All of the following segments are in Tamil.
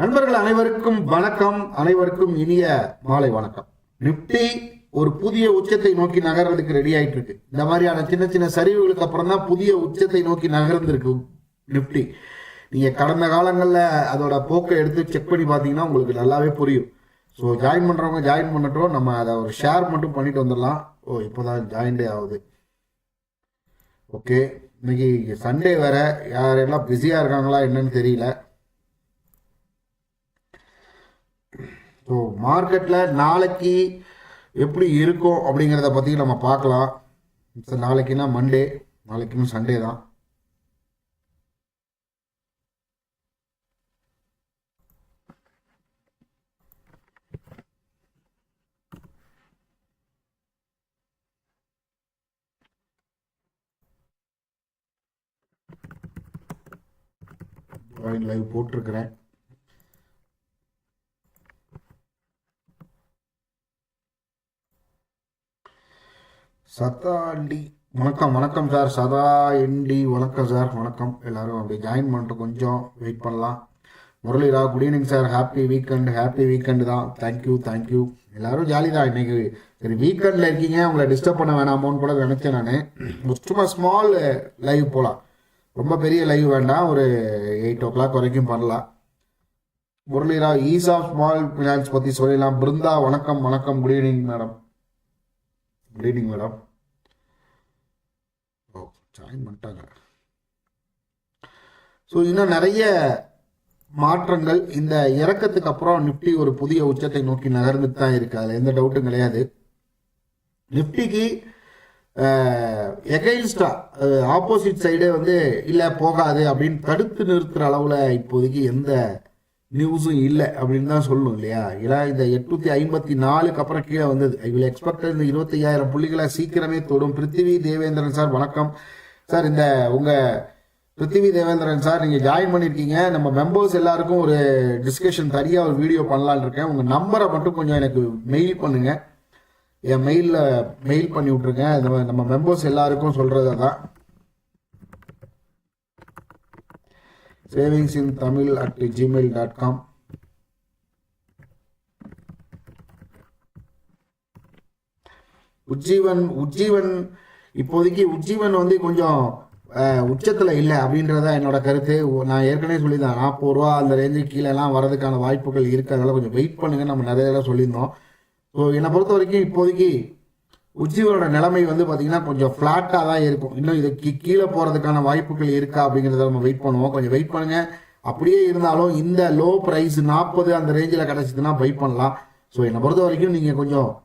நண்பர்கள் அனைவருக்கும் வணக்கம். அனைவருக்கும் இனிய மாலை வணக்கம். நிப்டி ஒரு புதிய உச்சத்தை நோக்கி நகர்றதுக்கு ரெடி ஆயிட்டு இருக்கு இந்த மாதிரியான சின்ன சின்ன சரிவுகளுக்கு அப்புறம் தான் புதிய உச்சத்தை நோக்கி நகர்ந்திருக்கு நிப்டி. நீங்க கடந்த காலங்களில் அதோட போக்கை எடுத்து செக் பண்ணி பார்த்தீங்கன்னா உங்களுக்கு நல்லாவே புரியும். ஸோ ஜாயின் பண்றவங்க ஜாயின் பண்ணட்டும். நம்ம அதை ஒரு ஷேர் மட்டும் பண்ணிட்டு வந்துடலாம். ஓ இப்போதான் ஜாயின்டே ஆகுது. ஓகே இன்னைக்கு சண்டே வேற. யாரெல்லாம் பிஸியா இருக்காங்களா என்னன்னு தெரியல ஸோ மார்க்கெட்டில் நாளைக்கு எப்படி இருக்கும் அப்படிங்கிறத பற்றி நம்ம பார்க்கலாம். சரி, நாளைக்குன்னா மண்டே நாளைக்கும் சண்டே தான். லைவ் போட்டிருக்கிறேன். சதா அண்டி. வணக்கம் வணக்கம் சார். சதா எண்டி வணக்கம் சார். வணக்கம். எல்லாரும் அப்படியே ஜாயின் பண்ணிட்டு கொஞ்சம் வெயிட் பண்ணலாம். முரளிரா good evening sir. Happy weekend happy weekend தான். தேங்க்யூ தேங்க்யூ எல்லாரும் ஜாலி தான் இன்னைக்கு. சரி வீக்கெண்டில் இருக்கீங்க. உங்களை டிஸ்டர்ப் பண்ண வேணாமோன்னு கூட நினச்சேன் நான். சும்மா ஸ்மால் லைவ் போகலாம் ரொம்ப பெரிய லைவ் வேண்டாம். ஒரு எயிட் ஓ கிளாக் வரைக்கும் பண்ணலாம். முரளிரா ஈஸ் ஆஃப் ஸ்மால் ஃபினான்ஸ் பற்றி சொல்லிடலாம். பிருந்தா வணக்கம் வணக்கம். Good evening madam good evening madam ஓ ஜாயின் பண்ணிட்டாங்க. ஸோ இன்னும் நிறைய மாற்றங்கள். இந்த இறக்கத்துக்கு அப்புறம் நிஃப்டி ஒரு புதிய உச்சத்தை நோக்கி நகர்ந்துட்டு தான் இருக்கு. அதில் எந்த டவுட்டும் கிடையாது. நிஃப்டிக்கு எகைன்ஸ்டா ஆப்போசிட் சைடு வந்து இல்லை போகாது அப்படின்னு தடுத்து நிறுத்துற அளவில் இப்போதைக்கு எந்த நியூஸும் இல்லை அப்படின்னு தான் சொல்லணும் இல்லையா? ஏன்னா இந்த எட்நூத்தி ஐம்பத்தி நாலுக்கு அப்புறம் கீழே வந்தது. ஐ வில் எக்ஸ்பெக்ட் இந்த இருபத்தி ஐயாயிரம் புள்ளிகளை சீக்கிரமே தொடும். பிருத்திவி தேவேந்திரன் சார் வணக்கம். சார் இந்த உங்க பிருத்திவி தேவேந்திரன் சார் நீங்க ஜாயின் பண்ணிருக்கீங்க. நம்ம மெம்பர்ஸ் எல்லாருக்கும் ஒரு டிஸ்கஷன் தனியாக ஒரு வீடியோ பண்ணலான் இருக்கேன். உங்க நம்பரை மட்டும் கொஞ்சம் எனக்கு மெயில் பண்ணுங்க. என் மெயிலில் மெயில் பண்ணி விட்ருங்க நம்ம நம்ம மெம்பர்ஸ் எல்லாருக்கும் சொல்கிறது தான் savings in Tamil at Gmail dot com Ujjivan Ujjivan இப்போதைக்கு உஜ்ஜீவன் வந்து கொஞ்சம் உச்சத்தில் இல்லை அப்படின்றத என்னோட கருத்து. நான் ஏற்கனவே சொல்லியிருந்தேன் நாற்பது ரூபா அந்த ரேஞ்சுக்கு கீழேலாம் வரதுக்கான வாய்ப்புகள் இருக்கிறதால கொஞ்சம் வெயிட் பண்ணுங்க நம்ம நிறைய தடவை சொல்லியிருந்தோம். ஸோ என்னை பொறுத்த வரைக்கும் இப்போதைக்கு உஜ்ஜீவனோட நிலைமை வந்து பார்த்தீங்கன்னா கொஞ்சம் ஃப்ளாட்டாக தான் இருக்கும். இன்னும் இது கீ- கீழே போகிறதுக்கான வாய்ப்புகள் இருக்கா அப்படிங்கிறத நம்ம வெயிட் பண்ணுவோம். கொஞ்சம் வெயிட் பண்ணுங்க. அப்படியே இருந்தாலும் இந்த லோ ப்ரைஸ் நாற்பது அந்த ரேஞ்சில் கிடச்சிதுன்னா பை பண்ணலாம். ஸோ என்னை பொறுத்த வரைக்கும் நீங்கள் கொஞ்சம்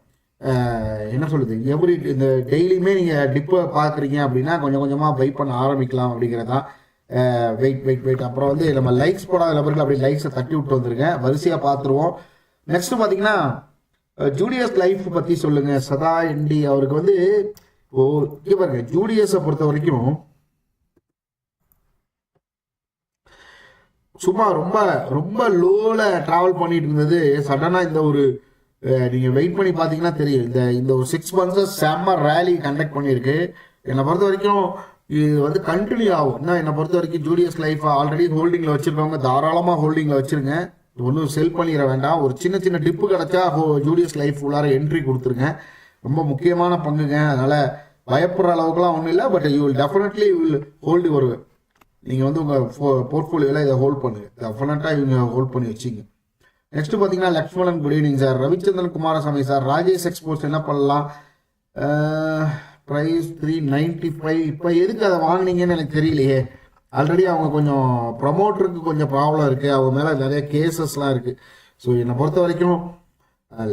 என்ன சொல்லுது எவ்ரி இந்த டெய்லியுமே நீங்கள் டிப்பை பார்க்குறீங்க அப்படின்னா கொஞ்சம் கொஞ்சமாக பை பண்ண ஆரம்பிக்கலாம் அப்படிங்கிறதா வெயிட் வெயிட் வெயிட் அப்புறம் வந்து நம்ம லைக்ஸ் போடாத நபர்கள் அப்படி லைக்ஸை தட்டி விட்டு வந்துருங்க. வரிசையாக பார்த்துருவோம் நெக்ஸ்ட் பார்த்தீங்கன்னா ஜூடியஸ் லைஃப் பற்றி சொல்லுங்க. சதா என்டி அவருக்கு வந்து ஓ இங்க பாருங்க ஜூடியஸை பொறுத்த வரைக்கும் சும்மா ரொம்ப ரொம்ப லோல டிராவல் பண்ணிட்டு இருந்தது. சடனா இந்த ஒரு நீங்கள் நீங்க வெயிட் பண்ணி பாத்தீங்கன்னா தெரியும். இந்த இந்த ஒரு சிக்ஸ் மந்த்ஸ் செம்ம ரேலி கண்டக்ட் பண்ணியிருக்கு. என்னை பொறுத்த வரைக்கும் இது வந்து கண்டினியூ ஆகும். என்ன என்னை பொறுத்த வரைக்கும் ஜூடியஸ் லைஃப் ஆல்ரெடி ஹோல்டிங்ல வச்சிருக்கவங்க தாராளமா ஹோல்டிங்ல வச்சிருங்க. ஒன்றும் செல் பண்ணிட வேண்டாம். ஒரு சின்ன சின்ன டிப்பு கிடைச்சா ஹோ- ஜூடியஸ் லைஃப் உள்ளார என்ட்ரி கொடுத்துருங்க. ரொம்ப முக்கியமான பங்குங்க. அதனால பயப்படுற அளவுக்குலாம் ஒன்றும் இல்லை. But you will definitely will hold ஒரு நீங்கள் வந்து உங்கள் போர்ட்ஃபோலியோவில் இதை ஹோல்ட் பண்ணுங்க. டெஃபினட்டாக இவங்க ஹோல்ட் பண்ணி வச்சிங்க. நெக்ஸ்ட் பார்த்தீங்கன்னா Lakshmanan good evening sir Ravichandran Kumarasamy sir Rajesh exports என்ன பண்ணலாம்? ப்ரைஸ் த்ரீ நைன்டி ஃபைவ் இப்போ எதுக்கு அதை வாங்குனீங்கன்னு எனக்கு தெரியலையே. ஆல்ரெடி அவங்க கொஞ்சம் ப்ரமோட்டருக்கு கொஞ்சம் ப்ராப்ளம் இருக்குது அவங்க மேலே நிறைய கேசஸ்லாம் இருக்குது ஸோ என்னை பொறுத்த வரைக்கும்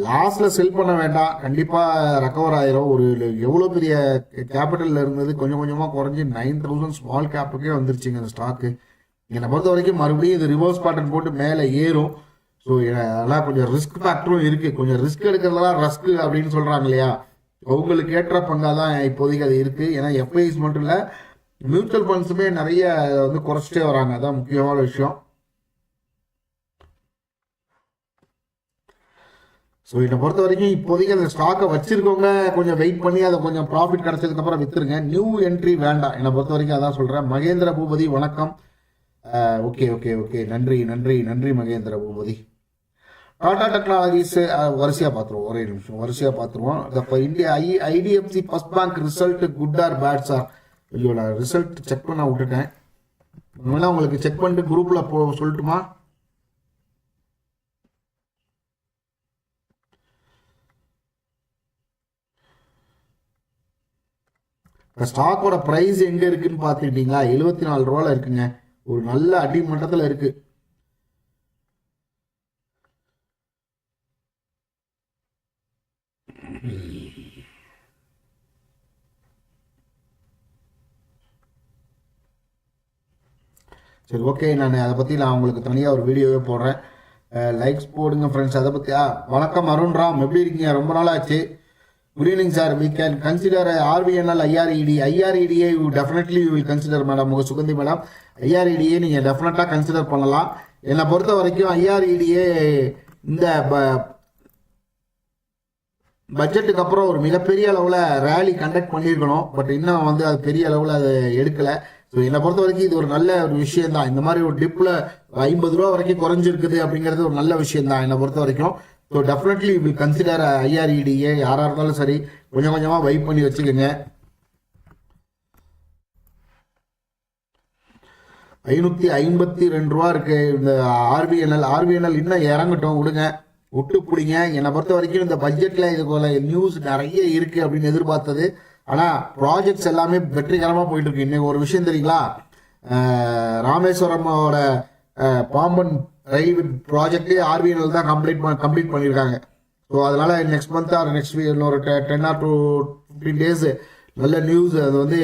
லாஸ்ட்ல செல் பண்ண வேண்டாம். கண்டிப்பாக ரெக்கவர் ஆயிரும். ஒரு எவ்வளோ பெரிய கேபிட்டலில் இருந்தது? கொஞ்சம் கொஞ்சமாக குறைஞ்சி நைன் தௌசண்ட் ஸ்மால் கேப்புக்கே வந்துருச்சுங்க அந்த ஸ்டாக்கு என்னை பொறுத்த வரைக்கும் மறுபடியும் இது ரிவர்ஸ் பேட்டர்ன் போட்டு மேலே ஏறும். ஸோ அதெல்லாம் கொஞ்சம் ரிஸ்க் ஃபேக்டரும் இருக்குது கொஞ்சம் ரிஸ்க் எடுக்கிறதெல்லாம் ரஸ்க்கு அப்படின்னு சொல்கிறாங்க இல்லையா? அவங்களுக்கு ஏற்ற பங்காக தான் இப்போதைக்கு அது இருக்குது ஏன்னா எஃப்ஐஸ் மட்டும் இல்லை மியூச்சுவல் ஃபண்ட்ஸுமே நிறைய வந்து குறைச்சிட்டே வராங்க. அதான் முக்கியமான விஷயம். ஸோ என்னை பொறுத்த வரைக்கும் இப்போதைக்கு அந்த ஸ்டாக்கை வச்சிருக்கவங்க கொஞ்சம் வெயிட் பண்ணி அதை கொஞ்சம் ப்ராஃபிட் கிடச்சதுக்கப்புறம் விற்றுருங்க வித்துருங்க. நியூ என்ட்ரி வேண்டாம். என்னை பொறுத்த வரைக்கும் அதான் சொல்கிறேன் மகேந்திர பூபதி வணக்கம். ஓகே ஓகே ஓகே நன்றி நன்றி நன்றி மகேந்திர பூபதி. டாடா டெக்னாலஜிஸ் வரிசையாக பார்த்துருவோம். ஒரே நிமிஷம். வரிசையாக பார்த்துருவோம். இப்போ India I IDFC first bank result good or bad sir ஐயோ நான் ரிசல்ட் செக் பண்ண விட்டுட்டேன். வேணா உங்களுக்கு செக் பண்ணிட்டு குரூப்பில் போ சொல்லட்டுமா? இப்போ ஸ்டாக்கோட ப்ரைஸ் எங்கே இருக்குன்னு பார்த்துக்கிட்டீங்களா? எழுபத்தி நாலு ரூபால இருக்குங்க. ஒரு நல்ல அடிமட்டத்தில் இருக்குது சரி ஓகே நான் அதை பற்றி நான் உங்களுக்கு தனியாக ஒரு வீடியோவே போடுறேன். லைக்ஸ் போடுங்க ஃப்ரெண்ட்ஸ் அதை பற்றி வணக்கம் அருண் ராம். எப்படி இருக்கீங்க? ரொம்ப நாள் ஆச்சு good evening sir we can consider RVNL IRED ஐஆர்இடியை you definitely you will consider madam உங்கள் சுகந்தி மேடம் ஐஆர்இடியை நீங்கள் டெஃபினட்டாக கன்சிடர் பண்ணலாம். என்னை பொறுத்த வரைக்கும் ஐஆர்இடியே இந்த ப- பட்ஜெட்டுக்கு அப்புறம் ஒரு மிகப்பெரிய அளவில் ரேலி கண்டக்ட் பண்ணியிருக்கணும். பட் இன்னும் வந்து அது பெரிய அளவில் அதை எடுக்கலை. ஸோ என்னை பொறுத்த வரைக்கும் இது ஒரு நல்ல ஒரு விஷயம் தான் இந்த மாதிரி ஒரு டிப்பில் ஐம்பது ரூபா வரைக்கும் குறைஞ்சிருக்குது அப்படிங்கிறது ஒரு நல்ல விஷயம் தான் என்னை பொறுத்த வரைக்கும் so definitely will consider IREDA யாராக இருந்தாலும் சரி கொஞ்சம் கொஞ்சமாக வைப் பண்ணி வச்சுக்கோங்க. ஐநூற்றி ஐம்பத்தி ரெண்டு ரூபா இருக்கு. இந்த ஆர்பிஎன்எல் ஆர்பிஎன்எல் இன்னும் இறங்கட்டும் விடுங்க. விட்டு பிடிங்க. என்னை பொறுத்த வரைக்கும் இந்த பட்ஜெட்டில் இது போல நியூஸ் நிறைய இருக்கு அப்படின்னு எதிர்பார்த்தது. ஆனால் ப்ராஜெக்ட்ஸ் எல்லாமே வெற்றிகரமாக போயிட்டு இருக்கு இன்னைக்கு ஒரு விஷயம் தெரியுங்களா? ராமேஸ்வரமோட பாம்பன் ரயில் ப்ராஜெக்டே ஆர்பிஎன்எல் தான் கம்ப்ளீட் கம்ப்ளீட் பண்ணியிருக்காங்க. ஸோ அதனால் next month or next week ஒரு ten or to fifteen days நல்ல நியூஸ் அது வந்து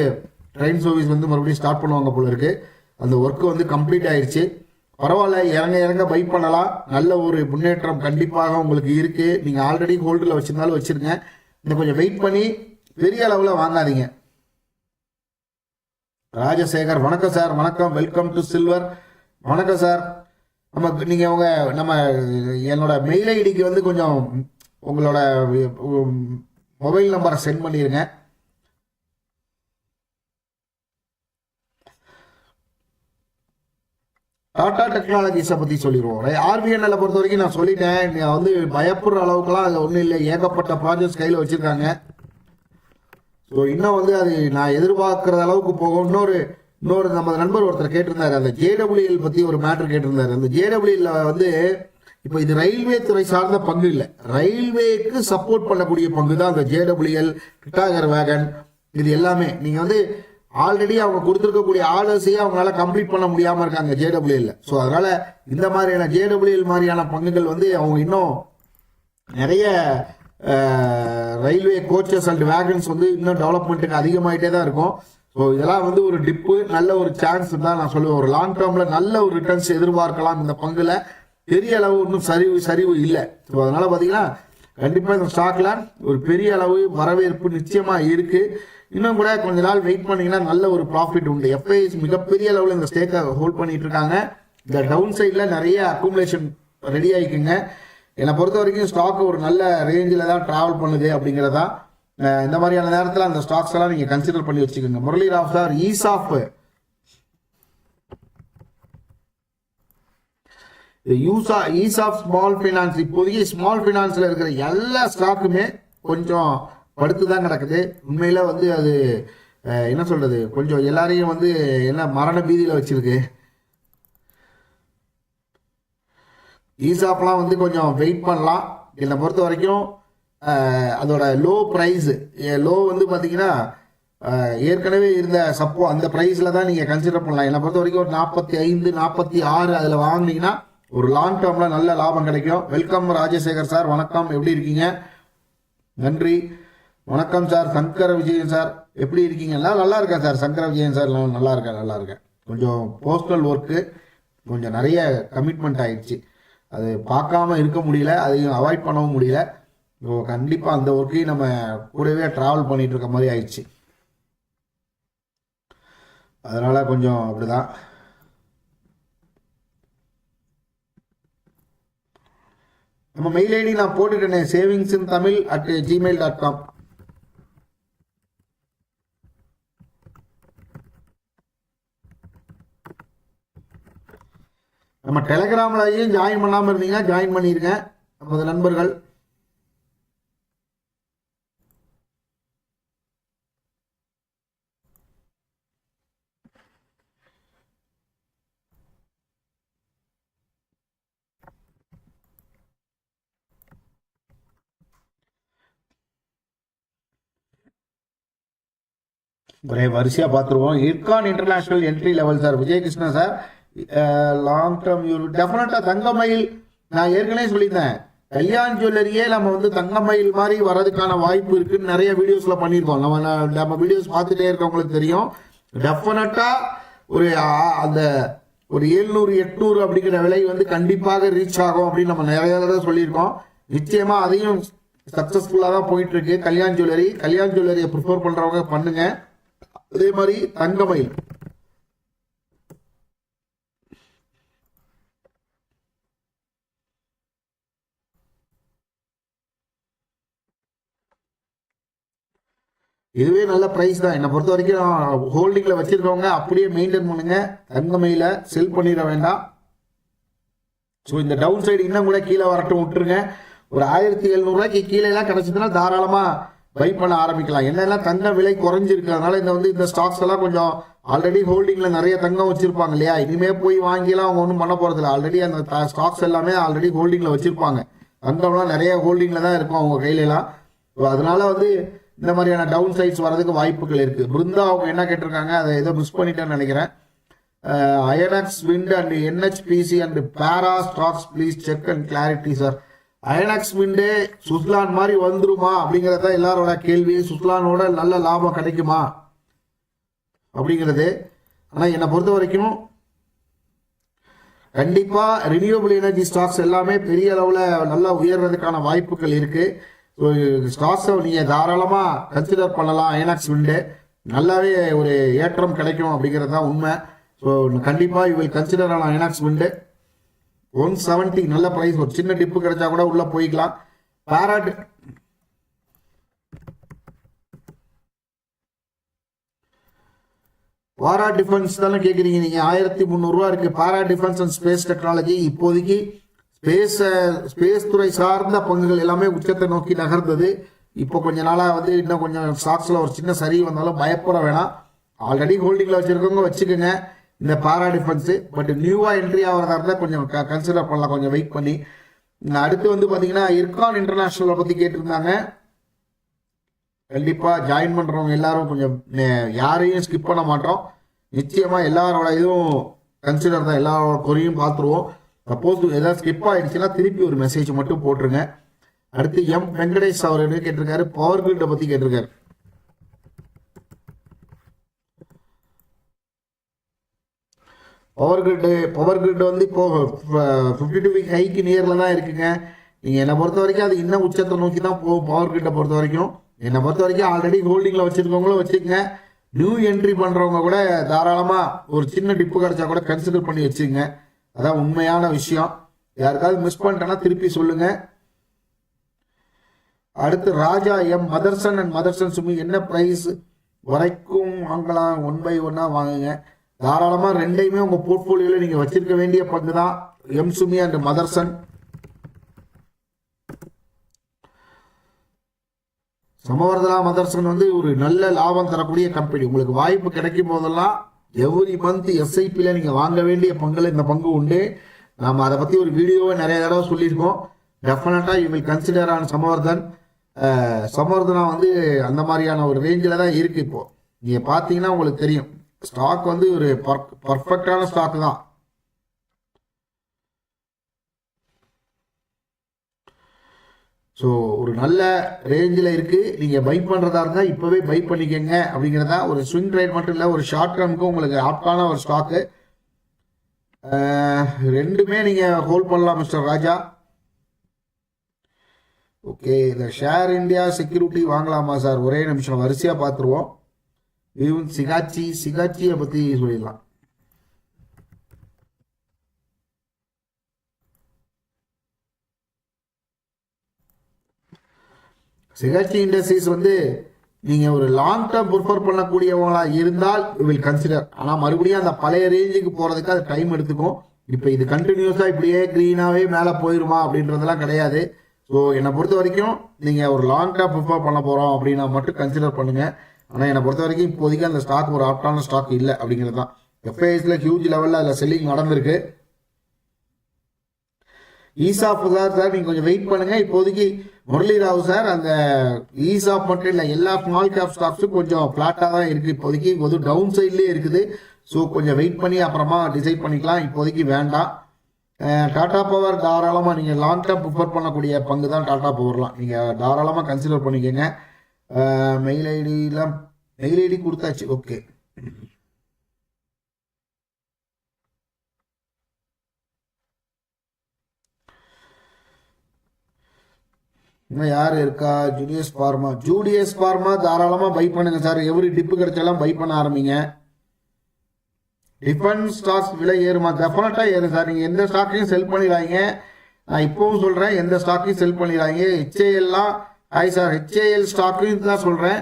ட்ரெயின் சர்வீஸ் வந்து மறுபடியும் ஸ்டார்ட் பண்ணுவாங்க போல இருக்கு. அந்த ஒர்க்கு வந்து கம்ப்ளீட் ஆயிடுச்சு பரவாயில்ல இறங்க இறங்க பை பண்ணலாம். நல்ல ஒரு முன்னேற்றம் கண்டிப்பாக உங்களுக்கு இருக்குது நீங்கள் ஆல்ரெடி ஹோல்டில் வச்சுருந்தாலும் வச்சுருங்க. இன்னும் கொஞ்சம் வெயிட் பண்ணி பெரிய அளவில் வாங்காதீங்க. ராஜசேகர் வணக்கம் சார் வணக்கம். வெல்கம் டு சில்வர் வணக்கம் சார். நம்ம நீங்க உங்க நம்ம என்னோட மெயில் ஐடிக்கு வந்து கொஞ்சம் உங்களோட மொபைல் நம்பரை சென்ட் பண்ணிருங்க. டாடா டெக்னாலஜிஸை பற்றி சொல்லிடுவோம். ஆர்பிஎன்எல்லை பொறுத்த வரைக்கும் நான் சொல்லிட்டேன். வந்து பயப்படுற அளவுக்குலாம் அது ஒன்றும் இல்லை. ஏகப்பட்ட ப்ராஜெக்ட்ஸ் கையில் வச்சுருக்காங்க. ஸோ இன்னும் வந்து அது நான் எதிர்பார்க்குற அளவுக்கு போகும். இன்னொரு இன்னொரு நம்ம நண்பர் ஒருத்தர் கேட்டிருந்தாரு. அந்த ஜேடபிள்யூஎல் பற்றி ஒரு மேட்ரு கேட்டிருந்தாரு. அந்த ஜேடபிள்யூஎல்ல வந்து இப்போ இது ரயில்வே துறை சார்ந்த பங்கு இல்லை. ரயில்வேக்கு சப்போர்ட் பண்ணக்கூடிய பங்கு தான் அந்த ஜேடபிள்யூஎல் கிட்டாகர் வேகன் இது எல்லாமே. நீங்கள் வந்து ஆல்ரெடி அவங்க கொடுத்துருக்கக்கூடிய ஆர்டர்ஸையே அவங்களால கம்ப்ளீட் பண்ண முடியாமல் இருக்காங்க ஜேடபிள்யூஎல்ல ஸோ அதனால இந்த மாதிரியான ஜேடபிள்யூஎல் மாதிரியான பங்குகள் வந்து அவங்க இன்னும் நிறைய ரயில்வே கோச்சஸ் அண்ட் வேகன்ஸ் வந்து இன்னும் டெவலப்மெண்ட்டுக்கு அதிகமாயிட்டே தான் இருக்கும். ஸோ இதெல்லாம் வந்து ஒரு டிப்பு நல்ல ஒரு சான்ஸ் தான் நான் சொல்லுவேன். ஒரு லாங் டேர்மில் நல்ல ஒரு ரிட்டர்ன்ஸ் எதிர்பார்க்கலாம் இந்த பங்கில். பெரிய அளவு இன்னும் சரிவு சரிவு இல்லை. ஸோ அதனால் பார்த்தீங்கன்னா கண்டிப்பாக இந்த ஸ்டாக்ல ஒரு பெரிய அளவு வரவேற்பு நிச்சயமாக இருக்குது இன்னும் கூட கொஞ்ச நாள் வெயிட் பண்ணீங்கன்னா நல்ல ஒரு ப்ராஃபிட் உண்டு. எஃப்ஐஸ் மிகப்பெரிய அளவில் இந்த ஸ்டேக்கை ஹோல்ட் பண்ணிட்டு இருக்காங்க. இந்த டவுன் சைடில் நிறைய அக்குமுலேஷன் ரெடி ஆகிக்குங்க என்னை பொறுத்த வரைக்கும் ஸ்டாக் ஒரு நல்ல ரேஞ்சில் தான் ட்ராவல் பண்ணுது அப்படிங்கிறதா இந்த மாதிரியான நேரத்தில் அந்த ஸ்டாக்ஸ் எல்லாம் நீங்கள் கன்சிடர் பண்ணி வச்சுக்கோங்க. முரளி ராவ் சார் ஈசாஃப் யூசா ஈஸ் ஆஃப் ஸ்மால் ஃபைனான்ஸ் இப்போதைக்கு ஸ்மால் ஃபினான்ஸில் இருக்கிற எல்லா ஸ்டாக்குமே கொஞ்சம் படுத்து தான் கிடக்குது. உண்மையில் வந்து அது என்ன சொல்கிறது கொஞ்சம் எல்லாரையும் வந்து என்ன மரண பீதியில் வச்சுருக்கு. ஈசாப்லாம் வந்து கொஞ்சம் வெயிட் பண்ணலாம். என்னை பொறுத்த வரைக்கும் அதோட லோ ப்ரைஸ் லோ வந்து பார்த்தீங்கன்னா ஏற்கனவே இருந்த சப்போ அந்த ப்ரைஸில் தான் நீங்கள் கன்சிடர் பண்ணலாம். என்னை பொறுத்த வரைக்கும் ஒரு நாற்பத்தி ஐந்து நாற்பத்தி ஆறு அதில் வாங்கினீங்கன்னா ஒரு லாங் டேர்மில் நல்ல லாபம் கிடைக்கும். வெல்கம் ராஜசேகர் சார் வணக்கம். எப்படி இருக்கீங்க? நன்றி. வணக்கம் சார் சங்கர விஜயன் சார் எப்படி இருக்கீங்க? நல்லா இருக்கேன் சார். சங்கர விஜயன் சார் நல்லா இருக்கேன் நல்லா இருக்கேன். கொஞ்சம் போஸ்டல் ஒர்க்கு கொஞ்சம் நிறைய கமிட்மெண்ட் ஆயிடுச்சு. அது பார்க்காம இருக்க முடியல அதையும் அவாய்ட் பண்ணவும் முடியல. ஸோ கண்டிப்பாக அந்த ஒர்க்கையும் நம்ம கூடவே ட்ராவல் பண்ணிகிட்டு இருக்க மாதிரி ஆயிடுச்சு. அதனால் கொஞ்சம் அப்படிதான். நம்ம மெயில் ஐடி நான் போட்டுட்டேனே savings in Tamil at Gmail dot com நம்ம டெலகிராம்லயும் ஜாயின் பண்ணாமல் இருந்தீங்கன்னா ஜாயின் பண்ணியிருக்கேன் நமது நண்பர்கள். ஒரே வரிசையாக பார்த்துருவோம். Ircon international entry level sir Vijayakrishnan sir long term you டெஃபினட்டாக தங்கமயில் நான் ஏற்கனவே சொல்லியிருந்தேன். கல்யாண் ஜுவல்லரியே நம்ம வந்து தங்கமயில் மாதிரி வர்றதுக்கான வாய்ப்பு இருக்குன்னு நிறைய வீடியோஸ்ல பண்ணியிருக்கோம். நம்ம நம்ம வீடியோஸ் பார்த்துட்டே இருக்கவங்களுக்கு தெரியும். டெஃபினட்டா ஒரு அந்த ஒரு எழுநூறு எட்நூறு அப்படிங்கிற விலை வந்து கண்டிப்பாக ரீச் ஆகும் அப்படின்னு நம்ம நிறைய தடவை சொல்லியிருக்கோம். நிச்சயமா அதையும் சக்சஸ்ஃபுல்லாக தான் போயிட்டு இருக்கு கல்யாண் ஜுவல்லரி கல்யாண் ஜுவல்லரியை ப்ரிஃபர் பண்றவங்க பண்ணுங்க. அதே மாதிரி தங்கமயில் இதுவே நல்ல ப்ரைஸ் தான். என்னை பொறுத்த வரைக்கும் ஹோல்டிங்கில் வச்சிருக்கவங்க அப்படியே மெயின்டைன் பண்ணுங்க. தங்கமையில் செல் பண்ணிட வேண்டாம். ஸோ இந்த டவுன் சைடு இன்னும் கூட கீழே வரட்டும் விட்டுருங்க. ஒரு ஆயிரத்தி எழுநூறுவாய்க்கு கீழே எல்லாம் கிடைச்சதுன்னா தாராளமா பை பண்ண ஆரம்பிக்கலாம். என்னெல்லாம் தங்கம் விலை குறைஞ்சிருக்கு அதனால இந்த வந்து இந்த ஸ்டாக்ஸ் எல்லாம் கொஞ்சம் ஆல்ரெடி ஹோல்டிங்கில் நிறைய தங்கம் வச்சிருப்பாங்க இல்லையா? இனிமே போய் வாங்கிலாம் அவங்க ஒன்றும் பண்ண போகிறதில்ல ஆல்ரெடி அந்த ஸ்டாக்ஸ் எல்லாமே ஆல்ரெடி ஹோல்டிங்கில் வச்சிருப்பாங்க. தங்கம்லாம் நிறைய ஹோல்டிங்கில் தான் இருக்கும் அவங்க கையிலலாம். அதனால வந்து இந்த மாதிரியான டவுன் சைட்ஸ் வரதுக்கு வாய்ப்புகள் இருக்கு. பிருந்தா அவங்க என்ன கேட்டிருக்காங்க அதை ஏதோ மிஸ் பண்ணிட்டேன்னு நினைக்கிறேன். Inox wind and NHPC and Paras stocks please check and clarity sir Inox விண்டே Suzlon மாதிரி வந்துருமா அப்படிங்கறது தான் எல்லாரோட கேள்வி சுஸ்லானோட நல்ல லாபம் கிடைக்குமா அப்படிங்கிறது. ஆனால் என்னை பொறுத்த வரைக்கும் கண்டிப்பாக ரினியூவபிள் எனர்ஜி ஸ்டாக்ஸ் எல்லாமே பெரிய அளவில் நல்லா உயர்றதுக்கான வாய்ப்புகள் இருக்குது ஸ்டாக்ஸை நீங்கள் தாராளமாக கன்சிடர் பண்ணலாம் ஐநாக்ஸ் விண்டு நல்லாவே ஒரு ஏற்றம் கிடைக்கும் அப்படிங்கிறது தான் உண்மை. ஸோ கண்டிப்பாக இவள் consider on Inox wind one seventy நல்ல ப்ரைஸ் ஒரு சின்ன டிப்பு கிடைச்சா கூட உள்ளே போய்க்கலாம். பேராட் பாரா டிஃபென்ஸ் தானே கேட்குறீங்க நீங்கள் ஆயிரத்தி முந்நூறுரூவா இருக்குது Paras defence and space technology இப்போதைக்கு ஸ்பேஸ் ஸ்பேஸ் துறை சார்ந்த பங்குகள் எல்லாமே உச்சத்தை நோக்கி நகர்ந்தது. இப்போ கொஞ்ச நாளாக வந்து இன்னும் கொஞ்சம் ஸ்டாக்ஸில் ஒரு சின்ன சரி வந்தாலும் பயப்பட வேணாம். ஆல்ரெடி ஹோல்டிங்கில் வச்சுருக்கவங்க வச்சுக்கோங்க. இந்த பாரா டிஃபென்ஸு பட் நியூவாக என்ட்ரி ஆகிறதா இருந்தால் கொஞ்சம் க கன்சிடர் பண்ணலாம். கொஞ்சம் வெயிட் பண்ணி. அடுத்து வந்து பார்த்தீங்கன்னா இர்கான் இன்டர்நேஷ்னலை பற்றி கேட்டிருந்தாங்க. கண்டிப்பாக ஜாயின் பண்ணுறவங்க எல்லாரும் கொஞ்சம் யாரையும் ஸ்கிப் பண்ண மாட்டோம். நிச்சயமாக எல்லாரோட இதுவும் கன்சிடர் தான். எல்லாரோட குறையும் பார்த்துருவோம். சப்போஸ் ஏதாவது ஸ்கிப் ஆயிடுச்சுன்னா திருப்பி ஒரு மெசேஜ் மட்டும் போட்டுருங்க. அடுத்து எம் வெங்கடேஷ் அவர் என்ன கேட்டிருக்காரு? பவர் கிரிட்டை பத்தி கேட்டிருக்காரு. பவர் கிரிட் பவர் கிரிட் வந்து இப்போ ஃபிஃப்டி டூ வீக் ஹைக்கு நியரில் தான் இருக்குங்க. நீங்கள் என்னை பொறுத்த வரைக்கும் அது இன்னும் உச்சத்தை நோக்கி தான் போகும் பவர் கிரிட்டை பொறுத்த வரைக்கும். என்னை பொறுத்த வரைக்கும் ஆல்ரெடி ஹோல்டிங்கில் வச்சுருக்கவங்களும் வச்சுக்கங்க. நியூ என்ட்ரி பண்ணுறவங்க கூட தாராளமாக ஒரு சின்ன டிப்பு கிடைச்சா கூட கன்சிடர் பண்ணி வச்சுங்க அதான் உண்மையான விஷயம். யாருக்காவது மிஸ் பண்ணிட்டேன்னா திருப்பி சொல்லுங்கள் அடுத்து ராஜா எம். மதர்சன் அண்ட் மதர்சன் சுமி என்ன பிரைஸ் வரைக்கும் வாங்கலாம். ஒன் பை ஒன்னா வாங்குங்க. தாராளமா ரெண்டையுமே உங்க போர்ட்போலியோல நீங்க வச்சிருக்க வேண்டிய பங்கு தான் எம். சுமி அண்ட் மதர்சன். சமவர்தனா மதர்சன் வந்து ஒரு நல்ல லாபம் தரக்கூடிய கம்பெனி உங்களுக்கு வாய்ப்பு கிடைக்கும் போதெல்லாம் எவ்ரி மந்த் எஸ்ஐபியில் நீங்கள் வாங்க வேண்டிய பங்குல இந்த பங்கு உண்டு. நாம் அதை பற்றி ஒரு வீடியோவை நிறைய தடவை சொல்லியிருக்கோம். டெஃபினட்டாக you will consider on Samvardhan Samvardhana வந்து அந்த மாதிரியான ஒரு ரேஞ்சில் தான் இருக்குது இப்போது நீங்கள் பார்த்தீங்கன்னா உங்களுக்கு தெரியும். ஸ்டாக் வந்து ஒரு பர்ஃபெக்டான ஸ்டாக் தான். ஸோ ஒரு நல்ல ரேஞ்சில் இருக்குது நீங்கள் பை பண்ணுறதா இருந்தால் இப்போவே பை பண்ணிக்கங்க அப்படிங்கிறதா ஒரு ஸ்விங் ட்ரேட் மட்டும் இல்லை ஒரு ஷார்ட் டேர்முக்கு உங்களுக்கு ஆப்டான ஒரு ஸ்டாக்கு ரெண்டுமே நீங்கள் ஹோல்ட் பண்ணலாம் மிஸ்டர் ராஜா. ஓகே இந்த ஷேர் இந்தியா செக்யூரிட்டி வாங்கலாமா சார் ஒரே நிமிஷம் வரிசையாக பார்த்துருவோம் இவன் சிகாச்சி சிகாச்சியை பற்றி சொல்லிடலாம். சிகாச்சி இண்டஸ்ட்ரீஸ் வந்து நீங்கள் ஒரு லாங் டேர்ம் ப்ரிஃபர் பண்ணக்கூடியவங்களா இருந்தால் வில் கன்சிடர் ஆனால் மறுபடியும் அந்த பழைய ரேஞ்சுக்கு போகிறதுக்கு அது டைம் எடுத்துக்கும். இப்போ இது கண்டினியூஸாக இப்படியே க்ரீனாகவே மேலே போயிருமா அப்படின்றதெல்லாம் கிடையாது. ஸோ என்னை பொறுத்த வரைக்கும் நீங்கள் ஒரு லாங் டேர்ம் ப்ரிஃபர் பண்ண போகிறோம் அப்படின்னா மட்டும் கன்சிடர் பண்ணுங்கள் ஆனால் என்னை பொறுத்த வரைக்கும் இப்போதைக்கு அந்த ஸ்டாக் ஒரு ஆப்டான ஸ்டாக் இல்லை அப்படிங்கிறது தான். எஃப்ஐஎஸில் ஹியூஜ் லெவலில் அதில் செல்லிங் நடந்திருக்கு. ஈசாப் சார் சார் நீங்கள் கொஞ்சம் வெயிட் பண்ணுங்க. இப்போதைக்கு முரளி ராவ் சார் அந்த ஈசாப் மட்டும் இல்லை எல்லா ஸ்மால் கேப் ஸ்டாக்ஸும் கொஞ்சம் ஃப்ளாட்டாக தான் இருக்குது இப்போதைக்கு கொஞ்சம் டவுன் சைட்லேயே இருக்குது. ஸோ கொஞ்சம் வெயிட் பண்ணி அப்புறமா டிசைட் பண்ணிக்கலாம். இப்போதைக்கு வேண்டாம். டாடா பவர் தாராளமாக நீங்கள் லாங் டேர்ம் ப்ரிஃபர் பண்ணக்கூடிய பங்கு தான் டாடா பவர்லாம் நீங்கள் தாராளமாக கன்சிடர் பண்ணிக்கோங்க. மெயில் ஐடிலாம் மெயில் ஐடி கொடுத்தாச்சு. ஓகே இன்னும் யார் இருக்கா? ஜூடிஎஸ் பார்மா ஜூடிஎஸ் பார்மா தாராளமாக பை பண்ணுங்க சார் எவ்ரி டிப்பு கிடைச்சாலும் பை பண்ண ஆரம்பிங்க. டிஃபென்ஸ் ஸ்டாக்ஸ் விலை ஏறுமா? டெஃபினட்டாக ஏறும் சார் நீங்கள் எந்த ஸ்டாக்கையும் செல் பண்ணிடாதீங்க. நான் இப்போவும் சொல்கிறேன் எந்த ஸ்டாக்கையும் செல் பண்ணிடாதீங்க. ஹெச்ஏஎல்லாம் ஹாய் சார் ஹெச்ஏஎல் ஸ்டாக்கையும் தான் சொல்கிறேன்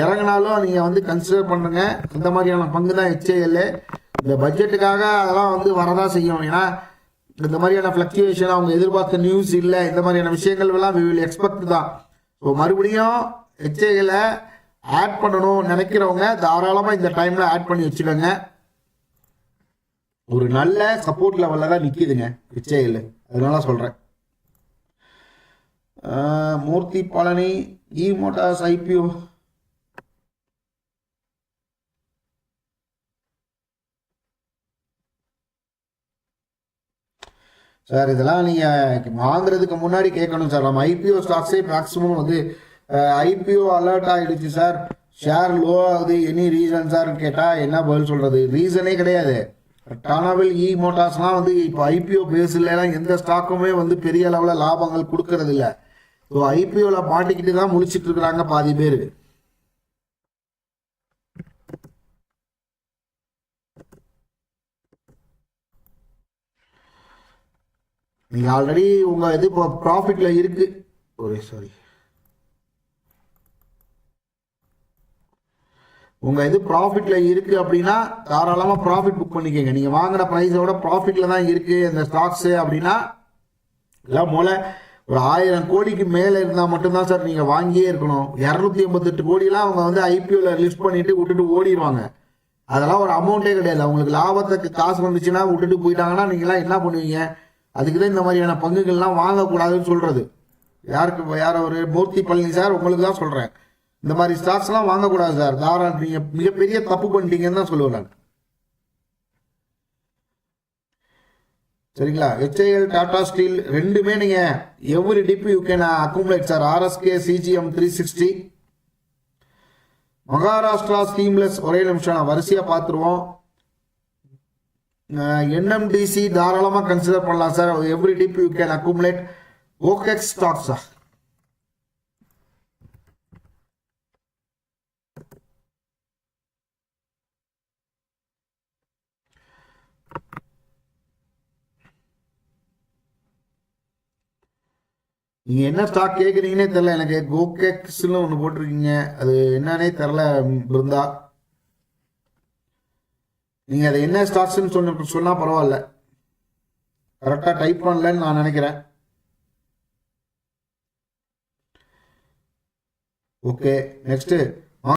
இறங்கினாலும் நீங்கள் வந்து கன்சிடர் பண்ணுங்க. இந்த மாதிரியான பங்கு தான் ஹெச்ஏஎல்லு இந்த பட்ஜெட்டுக்காக அதெல்லாம் வந்து வரதான் செய்யும். ஏன்னா இந்த மாதிரியான ஃப்ளக்சுவேஷன் அவங்க எதிர்பார்த்த நியூஸ் இல்லை இந்த மாதிரியான விஷயங்கள் எல்லாம் வில் எக்ஸ்பெக்ட் தான். ஸோ மறுபடியும் ஹெச்ஏஎலை ஆட் பண்ணணும் நினைக்கிறவங்க தாராளமாக இந்த டைமில் ஆட் பண்ணி வச்சுக்கோங்க. ஒரு நல்ல சப்போர்ட் லெவலில் தான் நிற்கிதுங்க ஹெச்ஏஎல் அதனால சொல்கிறேன் Murthy Palani E motors IPO sir இதெல்லாம் நீங்கள் வாங்குறதுக்கு முன்னாடி கேட்கணும் சார். நம்ம ஐபிஓ ஸ்டாக்ஸே மேக்ஸிமம் வந்து ஐபிஓ அலர்ட் ஆகிடுச்சு சார். ஷேர் லோ ஆகுது. Any reason sir? கேட்டால் என்ன பதில் சொல்கிறது ரீசனே கிடையாது. டானாவில் இ மோட்டார்ஸ்லாம் வந்து இப்போ ஐபிஓ பேசலாம் எந்த ஸ்டாக்குமே வந்து பெரிய அளவில் லாபங்கள் கொடுக்கறது இல்லை ஸோ ஐபிஓவில் மாட்டிக்கிட்டு தான் முடிச்சிட்டு இருக்கிறாங்க பாதி பேர். நீங்க ஆல்ரெடி உங்க இது இப்போ ப்ராஃபிட்ல இருக்கு. ஒரே சாரி உங்க இது ப்ராஃபிட்ல இருக்கு அப்படின்னா தாராளமா ப்ராஃபிட் புக் பண்ணிக்கோங்க. நீங்க வாங்கின ப்ரைஸோட ப்ராஃபிட்ல தான் இருக்கு இந்த ஸ்டாக்ஸ் அப்படின்னா எல்லாம் மூல ஒரு ஆயிரம் கோடிக்கு மேலே இருந்தால் மட்டும்தான் சார் நீங்கள் வாங்கியே இருக்கணும். இரநூத்தி எண்பத்தெட்டு கோடிலாம் அவங்க வந்து ஐபிஓவில் லிஸ்ட் பண்ணிட்டு விட்டுட்டு ஓடிடுவாங்க. அதெல்லாம் ஒரு அமௌண்ட்டே கிடையாது. அவங்களுக்கு லாபத்துக்கு காசு வந்துச்சுன்னா விட்டுட்டு போயிட்டாங்கன்னா நீங்களாம் என்ன பண்ணுவீங்க? அதுக்கு தான் இந்த மாதிரியான பங்குகள்லாம் வாங்கக்கூடாதுன்னு சொல்கிறது யாருக்கு யார் ஒரு மூர்த்தி பழனி சார் உங்களுக்கு தான் சொல்கிறேன் இந்த மாதிரி ஸ்டாக்ஸ்லாம் வாங்கக்கூடாது சார். தாராளம் நீங்கள் மிகப்பெரிய தப்பு பண்ணிட்டீங்கன்னு தான் சொல்லுவேன் நான். சரிங்களா? ஹெச்ஐஎல் டாடா ஸ்டீல் ரெண்டுமே நீங்கள் every dip you can accumulate sir RSK CGM three sixty Maharashtra ஸ்கீம்லெஸ் ஒரே நிமிஷம் நான் வரிசையாக பார்த்துருவோம். என்எம்டிசி தாராளமாக கன்சிடர் பண்ணலாம் sir every dip you can accumulate stock sir நீங்கள் என்ன ஸ்டாக் கேட்குறீங்கன்னே தெரில எனக்கு கோகெக்ஸ்னு ஒன்று போட்டிருக்கீங்க. அது என்னன்னே தெரில பிருந்தா. நீங்கள் அதை என்ன ஸ்டாக்ஸ்னு சொன்ன சொன்னால் பரவாயில்ல. கரெக்டாக டைப் பண்ணலன்னு நான் நினைக்கிறேன். Okay next